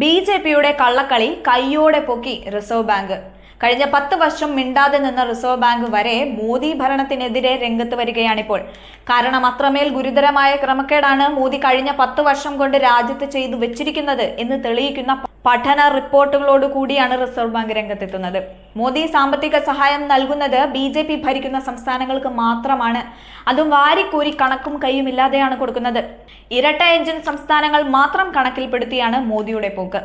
B J പിയുടെ കള്ളക്കളി കയ്യോടെ പൊക്കി റിസർവ് ബാങ്ക്. കഴിഞ്ഞ പത്ത് വർഷം മിണ്ടാതെ നിന്ന റിസർവ് ബാങ്ക് വരെ മോദി ഭരണത്തിനെതിരെ രംഗത്ത് വരികയാണിപ്പോൾ. കാരണം അത്രമേൽ ഗുരുതരമായ ക്രമക്കേടാണ് മോദി കഴിഞ്ഞ പത്ത് വർഷം കൊണ്ട് രാജ്യത്ത് ചെയ്തു വെച്ചിരിക്കുന്നത് എന്ന് തെളിയിക്കുന്ന പഠന റിപ്പോർട്ടുകളോട് കൂടിയാണ് റിസർവ് ബാങ്ക് രംഗത്തെത്തുന്നത്. മോദി സാമ്പത്തിക സഹായം നൽകുന്നത് ബി ജെ പി ഭരിക്കുന്ന സംസ്ഥാനങ്ങൾക്ക് മാത്രമാണ്. അതും വാരിക്കൂരി കണക്കും കൈയുമില്ലാതെയാണ് കൊടുക്കുന്നത്. ഇരട്ട എഞ്ചിൻ സംസ്ഥാനങ്ങൾ മാത്രം കണക്കിൽപ്പെടുത്തിയാണ് മോദിയുടെ പോക്ക്.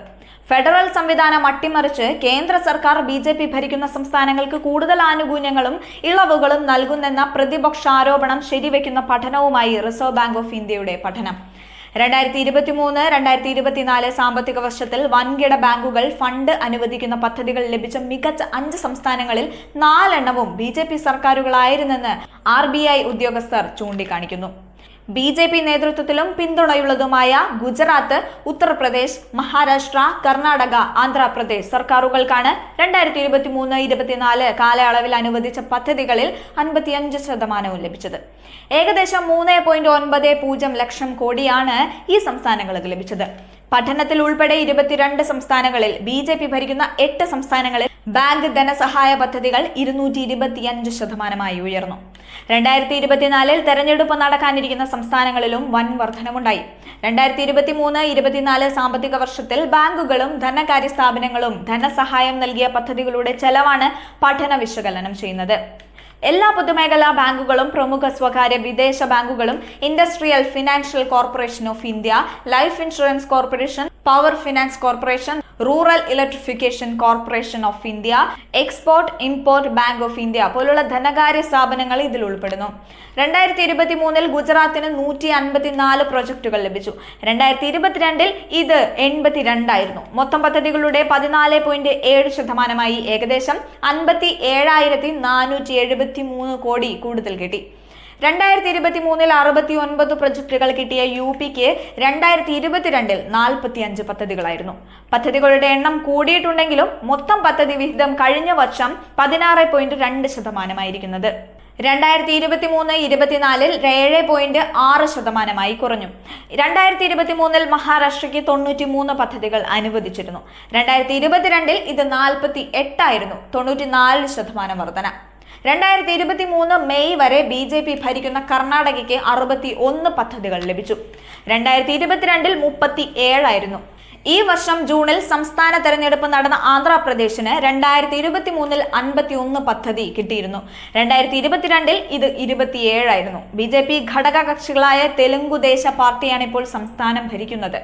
ഫെഡറൽ സംവിധാനം അട്ടിമറിച്ച് കേന്ദ്ര സർക്കാർ ബി ജെ പി ഭരിക്കുന്ന സംസ്ഥാനങ്ങൾക്ക് കൂടുതൽ ആനുകൂല്യങ്ങളും ഇളവുകളും നൽകുന്നെന്ന പ്രതിപക്ഷ ആരോപണം ശരിവെക്കുന്ന പഠനവുമായി റിസർവ് ബാങ്ക് ഓഫ് ഇന്ത്യയുടെ പഠനം. രണ്ടായിരത്തി ഇരുപത്തി മൂന്ന് രണ്ടായിരത്തി ഇരുപത്തിനാല് സാമ്പത്തിക വർഷത്തിൽ വൻകിട ബാങ്കുകൾ ഫണ്ട് അനുവദിക്കുന്ന പദ്ധതികൾ ലഭിച്ച മികച്ച അഞ്ച് സംസ്ഥാനങ്ങളിൽ നാലെണ്ണവും ബി ജെ പി സർക്കാരുകളായിരുന്നെന്ന് ആർ ബി ഐ ഉദ്യോഗസ്ഥർ ചൂണ്ടിക്കാണിക്കുന്നു. ബി ജെ പി നേതൃത്വത്തിലും പിന്തുണയുള്ളതുമായ ഗുജറാത്ത് ഉത്തർപ്രദേശ് മഹാരാഷ്ട്ര കർണാടക ആന്ധ്രാപ്രദേശ് സർക്കാരുകൾക്കാണ് രണ്ടായിരത്തി ഇരുപത്തി മൂന്ന് ഇരുപത്തിനാല് കാലയളവിൽ അനുവദിച്ച പദ്ധതികളിൽ അൻപത്തിയഞ്ച് ശതമാനവും ലഭിച്ചത്. ഏകദേശം മൂന്ന് പോയിന്റ് ഒൻപത് പൂജ്യം ലക്ഷം കോടിയാണ് ഈ സംസ്ഥാനങ്ങൾക്ക് ലഭിച്ചത്. പഠനത്തിൽ ഉൾപ്പെടെ ഇരുപത്തിരണ്ട് സംസ്ഥാനങ്ങളിൽ ബി ജെ പി ഭരിക്കുന്ന എട്ട് സംസ്ഥാനങ്ങളിൽ ബാങ്ക് ധനസഹായ പദ്ധതികൾ ഇരുന്നൂറ്റി ഇരുപത്തിയഞ്ച് ശതമാനമായി ഉയർന്നു. രണ്ടായിരത്തി ഇരുപത്തിനാലിൽ തെരഞ്ഞെടുപ്പ് നടക്കാനിരിക്കുന്ന സംസ്ഥാനങ്ങളിലും വൻ വർധനമുണ്ടായി. രണ്ടായിരത്തി ഇരുപത്തി മൂന്ന് ഇരുപത്തിനാല് സാമ്പത്തിക വർഷത്തിൽ ബാങ്കുകളും ധനകാര്യ സ്ഥാപനങ്ങളും ധനസഹായം നൽകിയ പദ്ധതികളുടെ ചെലവാണ് പഠന വിശകലനം ചെയ്യുന്നത്. എല്ലാ പൊതുമേഖലാ ബാങ്കുകളും പ്രമുഖ സ്വകാര്യ വിദേശ ബാങ്കുകളും industrial financial corporation of India life insurance corporation power finance corporation rural electrification corporation of India export import bank of India പോലുള്ള ധനകാര്യ സ്ഥാപനങ്ങൾ ഇതിൽ ഉൾപ്പെടുന്നു. രണ്ടായിരത്തി ഇരുപത്തി മൂന്നിൽ ഗുജറാത്തിന് നൂറ്റി അൻപത്തിനാല് പ്രൊജക്ടുകൾ ലഭിച്ചു. രണ്ടായിരത്തി ഇരുപത്തിരണ്ടിൽ ഇത് എൺപത്തിരണ്ടായിരുന്നു. മൊത്തം പദ്ധതികളുടെ പതിനാല് പോയിന്റ് ഏഴ് ശതമാനമായി ഏകദേശം അൻപത്തി ഏഴായിരത്തി നാനൂറ്റി എഴുപത്തി മൂന്ന് കോടി കൂടുതൽ കിട്ടി. രണ്ടായിരത്തി ഇരുപത്തി മൂന്നിൽ അറുപത്തി ഒൻപത് പ്രൊജക്ടുകൾ കിട്ടിയ യു പിക്ക് രണ്ടായിരത്തി ഇരുപത്തിരണ്ടിൽ നാൽപ്പത്തി അഞ്ച് പദ്ധതികളായിരുന്നു. പദ്ധതികളുടെ എണ്ണം കൂടിയിട്ടുണ്ടെങ്കിലും മൊത്തം പദ്ധതി വിഹിതം കഴിഞ്ഞ വർഷം പതിനാറ് പോയിന്റ് രണ്ട് ശതമാനമായിരിക്കുന്നത്. രണ്ടായിരത്തി ഇരുപത്തി മൂന്ന് ഇരുപത്തിനാലിൽ ഏഴ് പോയിന്റ് ആറ് ശതമാനമായി കുറഞ്ഞു. രണ്ടായിരത്തി ഇരുപത്തി മൂന്നിൽ മഹാരാഷ്ട്രയ്ക്ക് തൊണ്ണൂറ്റി മൂന്ന് പദ്ധതികൾ അനുവദിച്ചിരുന്നു. രണ്ടായിരത്തി ഇരുപത്തിരണ്ടിൽ ഇത് നാൽപ്പത്തി എട്ടായിരുന്നു തൊണ്ണൂറ്റി നാല് ശതമാനം വർധന. രണ്ടായിരത്തി ഇരുപത്തി മൂന്ന് മെയ് വരെ ബി ജെ പി ഭരിക്കുന്ന കർണാടകയ്ക്ക് അറുപത്തി ഒന്ന് പദ്ധതികൾ ലഭിച്ചു. രണ്ടായിരത്തി ഇരുപത്തിരണ്ടിൽ മുപ്പത്തി ഏഴായിരുന്നു ഈ വർഷം ജൂണിൽ സംസ്ഥാന തെരഞ്ഞെടുപ്പ് നടന്ന ആന്ധ്രാപ്രദേശിന് രണ്ടായിരത്തി ഇരുപത്തി മൂന്നിൽ അൻപത്തി ഒന്ന് പദ്ധതി കിട്ടിയിരുന്നു. രണ്ടായിരത്തി ഇരുപത്തിരണ്ടിൽ ഇത് ഇരുപത്തിയേഴായിരുന്നു. ബി ജെ പി ഘടക കക്ഷികളായ തെലുങ്കുദേശ പാർട്ടിയാണ് ഇപ്പോൾ സംസ്ഥാനം ഭരിക്കുന്നത്.